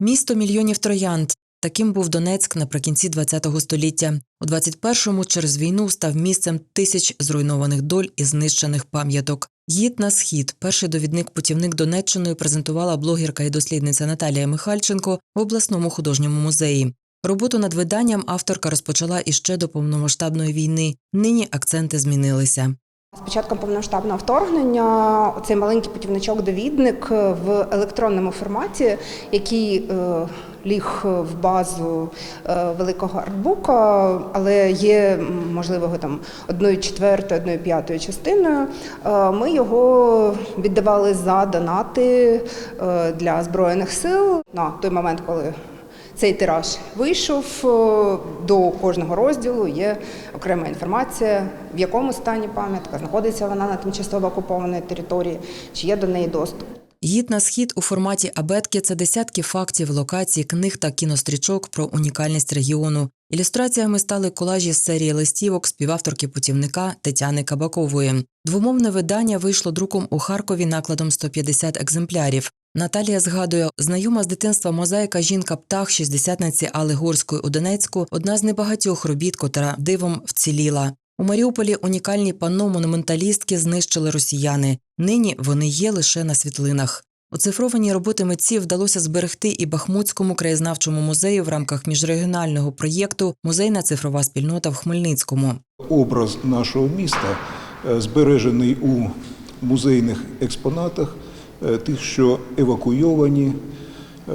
Місто мільйонів троянд. Таким був Донецьк наприкінці ХХ століття. У 21-му через війну став місцем тисяч зруйнованих доль і знищених пам'яток. Гід на схід, перший довідник-путівник Донеччиною презентувала блогерка і дослідниця Наталія Михальченко в обласному художньому музеї. Роботу над виданням авторка розпочала іще до повномасштабної війни. Нині акценти змінилися. З початком повномасштабного вторгнення цей маленький путівничок-довідник в електронному форматі, який е, ліг в базу е, великого артбука, але є можливо там одною четвертою, одною п'ятою частиною. Е, Ми його віддавали за донати для збройних сил на той момент, коли цей тираж вийшов. е, До кожного розділу є окрема інформація, в якому стані пам'ятка, знаходиться вона на тимчасово окупованій території, чи є до неї доступ. Гід на схід у форматі абетки це десятки фактів, локацій, книг та кінострічок про унікальність регіону. Ілюстраціями стали колажі з серії листівок співавторки путівника Тетяни Кабакової. Двомовне видання вийшло друком у Харкові накладом 150 екземплярів. Наталія згадує, знайома з дитинства мозаїка жінка птах шістдесятниці Алли Горської у Донецьку одна з небагатьох робіт, котра дивом вціліла. У Маріуполі унікальні панно монументалістки знищили росіяни. Нині вони є лише на світлинах. Оцифровані роботи митців вдалося зберегти і Бахмутському краєзнавчому музею в рамках міжрегіонального проєкту Музейна цифрова спільнота в Хмельницькому. Образ нашого міста е, збережений у музейних експонатах, е, тих, що евакуйовані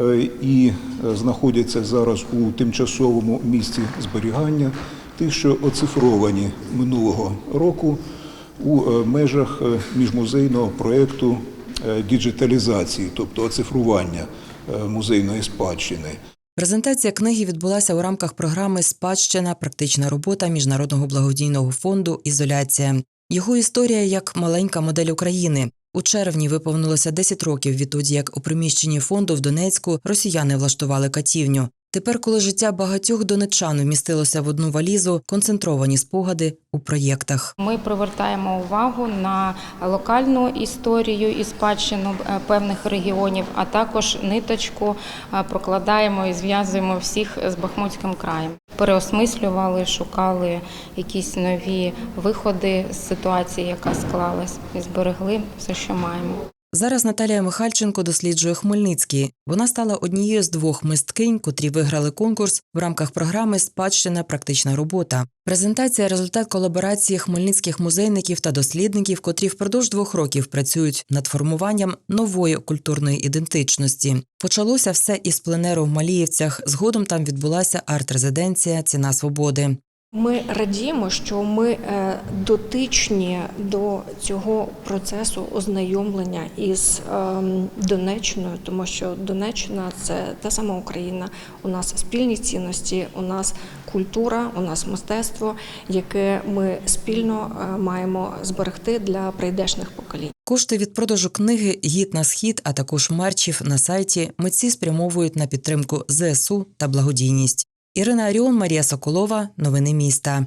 е, і знаходяться зараз у тимчасовому місці зберігання, тих, що оцифровані минулого року у е, межах е, міжмузейного проєкту е, діджиталізації, тобто оцифрування музейної спадщини. Презентація книги відбулася у рамках програми Спадщина, практична робота міжнародного благодійного фонду Ізоляція. Його історія як маленька модель України. У червні виповнилося 10 років відтоді, як у приміщенні фонду в Донецьку росіяни влаштували катівню. Тепер, коли життя багатьох донеччан вмістилося в одну валізу, концентровані спогади у проєктах. Ми привертаємо увагу на локальну історію і спадщину е, певних регіонів, а також ниточку е, прокладаємо і зв'язуємо всіх з Бахмутським краєм. Переосмислювали, шукали якісь нові виходи з ситуації, яка склалась, і зберегли все, що маємо. Зараз Наталія Михальченко досліджує Хмельницький. Вона стала однією з двох мисткинь, котрі виграли конкурс в рамках програми Спадщина практична робота. Презентація результат колаборації хмельницьких музейників та дослідників, котрі впродовж двох років працюють над формуванням нової культурної ідентичності. Почалося все із пленеру в Маліївцях. Згодом там відбулася арт-резиденція Ціна свободи. Ми радіємо, що ми е, дотичні до цього процесу ознайомлення із ем, Донеччиною, тому що Донеччина це та сама Україна. У нас спільні цінності, у нас культура, у нас мистецтво, яке ми спільно е, маємо зберегти для прийдешних поколінь. Кошти від продажу книги Гід на схід, а також мерчів на сайті митці спрямовують на підтримку ЗСУ та благодійність. Ірина Аріон, Марія Соколова. Новини міста.